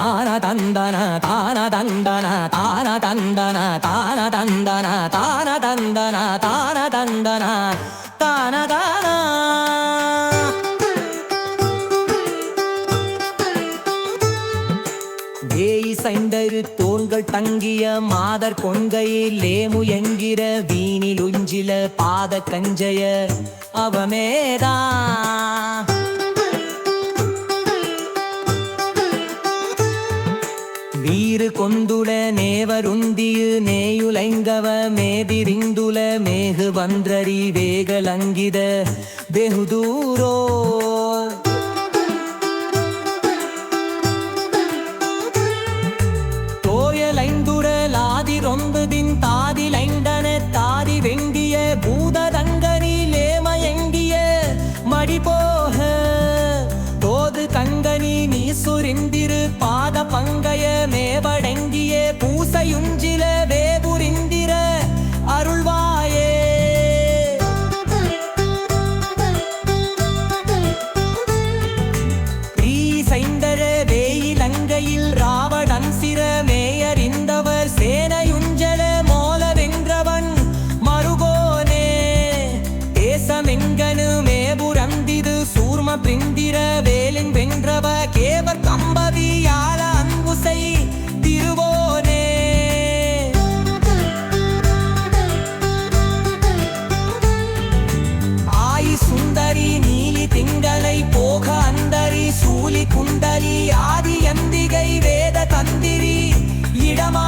தான தந்தன தான தந்தன தான தந்தன தான தந்தன தான தந்தன தான தந்தன தான தான வேய் சைந்தரு தோள்கள் தங்கிய மாதர் கொங்கையில் லேமு என்கிற வீணில் உஞ்சில பாத கஞ்சய அவமேதான். வீறு கொந்துல நேவருந்தியு நேயுலைங்கவ மேதிரிந்துல மேகு வந்திரி வேகலங்கித வெகுதூரோ మంగయమే పడే கூலி குண்டலி ஆதி அந்திகை வேத தந்திரி இடமா